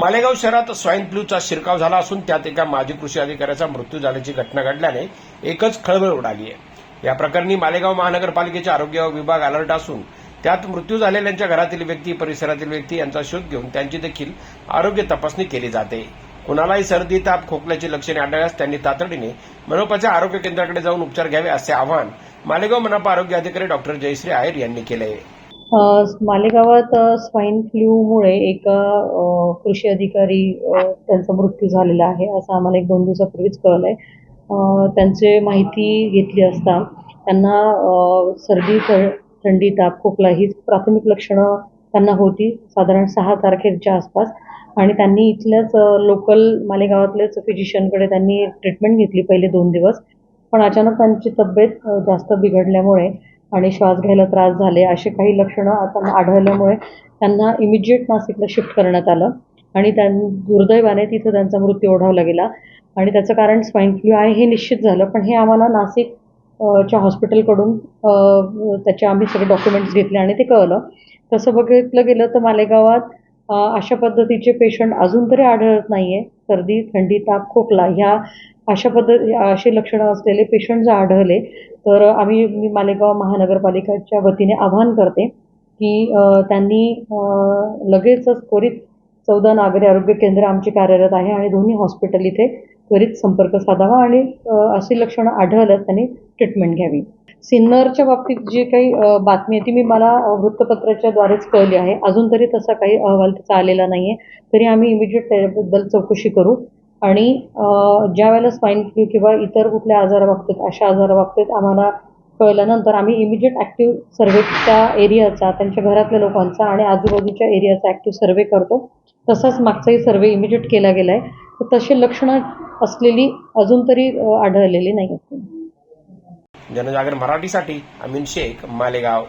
मालेगाव शहरात स्वाईन फ्लूचा शिरकाव झाला असून त्यात एका माजी कृषी अधिकाऱ्याचा मृत्यू झाल्याची घटना घडल्याने एकच खळबळ उडाली आहे. या प्रकरणी मालेगाव महानगरपालिकेचे आरोग्य विभाग अलर्ट असून त्यात मृत्यू झालेल्यांच्या घरातील व्यक्ती परिसरातील व्यक्ती यांचा शोध घेऊन त्यांची देखील आरोग्य तपासणी केली जाते. कुणालाही सर्दी ताप खोकल्याची लक्षणे आढळल्यास त्यांनी तातडीने मनोपाच्या आरोग्य केंद्राकडे जाऊन उपचार घ्यावे असे आवाहन मालेगाव मनपा आरोग्य अधिकारी डॉक्टर जयश्री आयर यांनी केले आहे. मालेगावात स्वाईन फ्लूमुळे एक कृषी अधिकारी त्यांचा मृत्यू झालेला आहे असं आम्हाला एक दोन दिवसापूर्वीच कळलं आहे त्यांचे माहिती घेतली असता त्यांना सर्दी थ- थंडी ताप खोकला ही प्राथमिक लक्षणं त्यांना होती साधारण सहा तारखेच्या आसपास. आणि त्यांनी इथल्याच लोकल मालेगावातल्याच फिजिशियनकडे त्यांनी ट्रीटमेंट घेतली पहिले दोन दिवस. पण अचानक त्यांची तब्येत जास्त बिघडल्यामुळे आणि श्वास घ्यायला त्रास झाले असे काही लक्षणं आता आढळल्यामुळे त्यांना इमिजिएट नाशिकला शिफ्ट करण्यात आलं. आणि त्यां दुर्दैवाने तिथं त्यांचा मृत्यू ओढावला गेला आणि त्याचं कारण स्वाईन फ्लू आहे हे निश्चित झालं. पण हे आम्हाला नाशिक च्या हॉस्पिटलकडून त्याचे आम्ही सगळे डॉक्युमेंट्स घेतले आणि ते कळलं. तसं बघितलं गेलं तर मालेगावात अशा पद्धतीचे पेशंट अजून तरी आढळत नाही आहे सर्दी थंडी ताप खोकला ह्या अशा पद्धती अशी लक्षणं असलेले पेशंट जर आढळले तर आम्ही मी मालेगाव महानगरपालिकेच्या वतीने आवाहन करते की त्यांनी लगेचच त्वरित चौदा नागरी आरोग्य केंद्र आमची कार्यरत आहे आणि दोन्ही हॉस्पिटल इथे त्वरित संपर्क साधावा आणि अशी लक्षणं आढळल्यास त्यांनी ट्रीटमेंट घ्यावी. सिन्नरच्या बाबतीत जी काही बातमी आहे ती मी मला वृत्तपत्राच्या द्वारेच कळली आहे. अजून तरी तसा काही अहवाल त्याचा आलेला नाही आहे तरी आम्ही इमिजिएट त्याबद्दल चौकशी करू. आणि ज्या वेळेला स्वाईन फ्लू किंवा इतर कुठल्या आजाराबाबतीत अशा आजाराबाबतीत आम्हाला कळल्यानंतर आम्ही इमिजिएट ॲक्टिव्ह सर्वे त्या एरियाचा त्यांच्या घरातल्या लोकांचा आणि आजूबाजूच्या एरियाचा ॲक्टिव्ह सर्वे करतो. तसाच मागचाही सर्वे इमिजिएट केला गेला आहे तर तशी लक्षणं असलेली अजून तरी आढळलेली नाही आहेत जनजागर मराठीसाठी अमीन शेख मालेगाव.